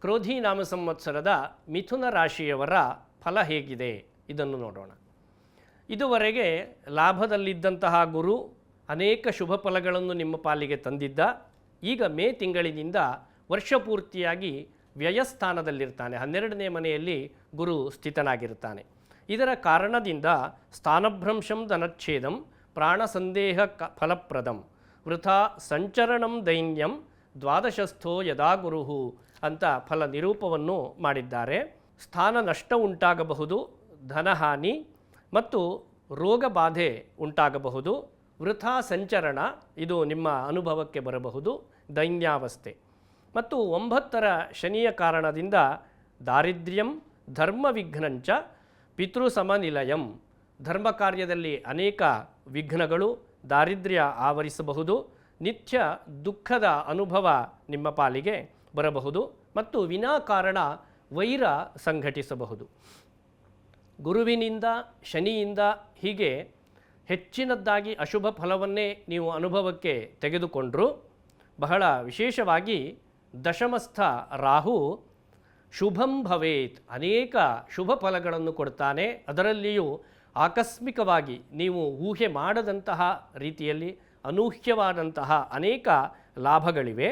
ಕ್ರೋಧಿ ನಾಮ ಸಂವತ್ಸರದ ಮಿಥುನ ರಾಶಿಯವರ ಫಲ ಹೇಗಿದೆ? ಇದನ್ನು ನೋಡೋಣ. ಇದುವರೆಗೆ ಲಾಭದಲ್ಲಿದ್ದಂತಹ ಗುರು ಅನೇಕ ಶುಭ ಫಲಗಳನ್ನು ನಿಮ್ಮ ಪಾಲಿಗೆ ತಂದಿದ್ದ. ಈಗ ಮೇ ತಿಂಗಳಿನಿಂದ ವರ್ಷಪೂರ್ತಿಯಾಗಿ ವ್ಯಯಸ್ಥಾನದಲ್ಲಿರ್ತಾನೆ. ಹನ್ನೆರಡನೇ ಮನೆಯಲ್ಲಿ ಗುರು ಸ್ಥಿತನಾಗಿರ್ತಾನೆ. ಇದರ ಕಾರಣದಿಂದ ಸ್ಥಾನಭ್ರಂಶಂ ಧನಚ್ಛೇದಂ ಪ್ರಾಣ ಸಂದೇಹ ಕ ಫಲಪ್ರದಂ ವೃಥಾ ಸಂಚರಣಂ ದೈನ್ಯಂ ದ್ವಾದಶಸ್ಥೋ ಯದಾ ಗುರುಹು ಅಂತ ಫಲ ನಿರೂಪವನ್ನು ಮಾಡಿದ್ದಾರೆ. ಸ್ಥಾನ ನಷ್ಟ ಉಂಟಾಗಬಹುದು, ಧನಹಾನಿ ಮತ್ತು ರೋಗ ಬಾಧೆ ಉಂಟಾಗಬಹುದು. ವೃಥಾ ಸಂಚರಣ, ಇದು ನಿಮ್ಮ ಅನುಭವಕ್ಕೆ ಬರಬಹುದು, ದೈನ್ಯಾವಸ್ಥೆ. ಮತ್ತು ಒಂಬತ್ತರ ಶನಿಯ ಕಾರಣದಿಂದ ದಾರಿದ್ರ್ಯಂ ಧರ್ಮ ವಿಘ್ನಂಚ ಪಿತೃ ಸಮನಿಲಯಂ ಧರ್ಮ ಕಾರ್ಯದಲ್ಲಿ ಅನೇಕ ವಿಘ್ನಗಳು ದಾರಿದ್ರ್ಯ ಆವರಿಸಬಹುದು. ನಿತ್ಯ ದುಃಖದ ಅನುಭವ ನಿಮ್ಮ ಪಾಲಿಗೆ ಬರಬಹುದು ಮತ್ತು ವಿನಾಕಾರಣ ವೈರ ಸಂಘಟಿಸಬಹುದು. ಗುರುವಿನಿಂದ, ಶನಿಯಿಂದ ಹೀಗೆ ಹೆಚ್ಚಿನದ್ದಾಗಿ ಅಶುಭ ಫಲವನ್ನೇ ನೀವು ಅನುಭವಕ್ಕೆ ತೆಗೆದುಕೊಂಡರೂ. ಬಹಳ ವಿಶೇಷವಾಗಿ ದಶಮಸ್ಥ ರಾಹು ಶುಭಂ ಭವೇತ್, ಅನೇಕ ಶುಭ ಫಲಗಳನ್ನು ಕೊಡ್ತಾನೆ. ಅದರಲ್ಲಿಯೂ ಆಕಸ್ಮಿಕವಾಗಿ ನೀವು ಊಹೆ ಮಾಡದಂತಹ ರೀತಿಯಲ್ಲಿ ಅನೂಹ್ಯವಾದಂತಹ ಅನೇಕ ಲಾಭಗಳಿವೆ.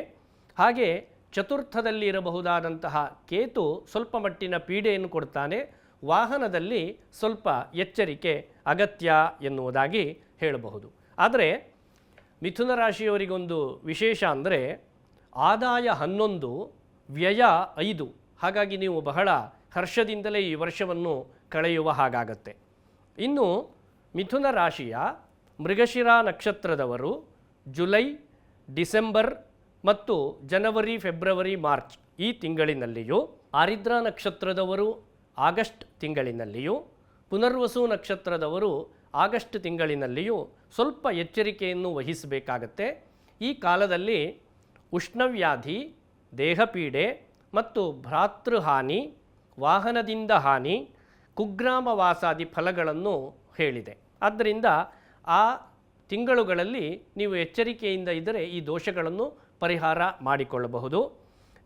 ಹಾಗೆ ಚತುರ್ಥದಲ್ಲಿ ಇರಬಹುದಾದಂತಹ ಕೇತು ಸ್ವಲ್ಪ ಮಟ್ಟಿನ ಪೀಡೆಯನ್ನು ಕೊಡ್ತಾನೆ. ವಾಹನದಲ್ಲಿ ಸ್ವಲ್ಪ ಎಚ್ಚರಿಕೆ, ಅಗತ್ಯ ಎನ್ನುವುದಾಗಿ ಹೇಳಬಹುದು. ಆದರೆ ಮಿಥುನ ರಾಶಿಯವರಿಗೊಂದು ವಿಶೇಷ ಅಂದರೆ ಆದಾಯ ಹನ್ನೊಂದು, ವ್ಯಯ ಐದು. ಹಾಗಾಗಿ ನೀವು ಬಹಳ ಹರ್ಷದಿಂದಲೇ ಈ ವರ್ಷವನ್ನು ಕಳೆಯುವ ಹಾಗಾಗತ್ತೆ. ಇನ್ನು ಮಿಥುನ ರಾಶಿಯ ಮೃಗಶಿರಾ ನಕ್ಷತ್ರದವರು ಜುಲೈ, ಡಿಸೆಂಬರ್ ಮತ್ತು ಜನವರಿ, ಫೆಬ್ರವರಿ, ಮಾರ್ಚ್ ಈ ತಿಂಗಳಿನಲ್ಲಿಯೂ ಆರಿದ್ರ ನಕ್ಷತ್ರದವರು ಆಗಸ್ಟ್ ತಿಂಗಳಿನಲ್ಲಿಯೂ, ಪುನರ್ವಸು ನಕ್ಷತ್ರದವರು ಆಗಸ್ಟ್ ತಿಂಗಳಿನಲ್ಲಿಯೂ ಸ್ವಲ್ಪ ಎಚ್ಚರಿಕೆಯನ್ನು ವಹಿಸಬೇಕಾಗತ್ತೆ. ಈ ಕಾಲದಲ್ಲಿ ಉಷ್ಣವ್ಯಾಧಿ, ದೇಹಪೀಡೆ ಮತ್ತು ಭ್ರಾತೃಹಾನಿ, ವಾಹನದಿಂದ ಹಾನಿ, ಕುಗ್ರಾಮವಾಸಾದಿ ಫಲಗಳನ್ನು ಹೇಳಿದೆ. ಆದ್ದರಿಂದ ಆ ತಿಂಗಳುಗಳಲ್ಲಿ ನೀವು ಎಚ್ಚರಿಕೆಯಿಂದ ಇದ್ದರೆ ಈ ದೋಷಗಳನ್ನು ಪರಿಹಾರ ಮಾಡಿಕೊಳ್ಳಬಹುದು.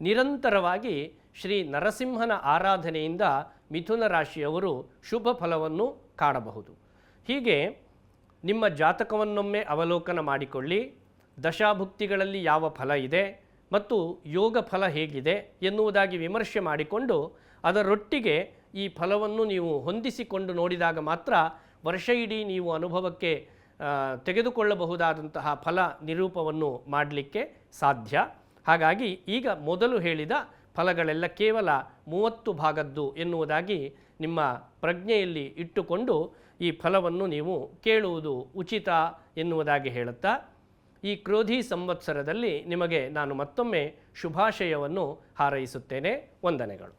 ನಿರಂತರವಾಗಿ ಶ್ರೀ ನರಸಿಂಹನ ಆರಾಧನೆಯಿಂದ ಮಿಥುನ ರಾಶಿಯವರು ಶುಭ ಫಲವನ್ನು ಕಾಣಬಹುದು. ಹೀಗೆ ನಿಮ್ಮ ಜಾತಕವನ್ನೊಮ್ಮೆ ಅವಲೋಕನ ಮಾಡಿಕೊಳ್ಳಿ. ದಶಾಭುಕ್ತಿಗಳಲ್ಲಿ ಯಾವ ಫಲ ಇದೆ ಮತ್ತು ಯೋಗ ಫಲ ಹೇಗಿದೆ ಎನ್ನುವುದಾಗಿ ವಿಮರ್ಶೆ ಮಾಡಿಕೊಂಡು ಅದರೊಟ್ಟಿಗೆ ಈ ಫಲವನ್ನು ನೀವು ಹೊಂದಿಸಿಕೊಂಡು ನೋಡಿದಾಗ ಮಾತ್ರ ವರ್ಷ ಇಡೀ ನೀವು ಅನುಭವಕ್ಕೆ ತೆಗೆದುಕೊಳ್ಳಬಹುದಾದಂತಹ ಫಲ ನಿರೂಪವನ್ನು ಮಾಡಲಿಕ್ಕೆ ಸಾಧ್ಯ. ಹಾಗಾಗಿ ಈಗ ಮೊದಲು ಹೇಳಿದ ಫಲಗಳೆಲ್ಲ ಕೇವಲ ಮೂವತ್ತು ಭಾಗದ್ದು ಎನ್ನುವುದಾಗಿ ನಿಮ್ಮ ಪ್ರಜ್ಞೆಯಲ್ಲಿ ಇಟ್ಟುಕೊಂಡು ಈ ಫಲವನ್ನು ನೀವು ಕೇಳುವುದು ಉಚಿತ ಎನ್ನುವುದಾಗಿ ಹೇಳುತ್ತಾ, ಈ ಕ್ರೋಧಿ ಸಂವತ್ಸರದಲ್ಲಿ ನಿಮಗೆ ನಾನು ಮತ್ತೊಮ್ಮೆ ಶುಭಾಶಯವನ್ನು ಹಾರೈಸುತ್ತೇನೆ. ವಂದನೆಗಳು.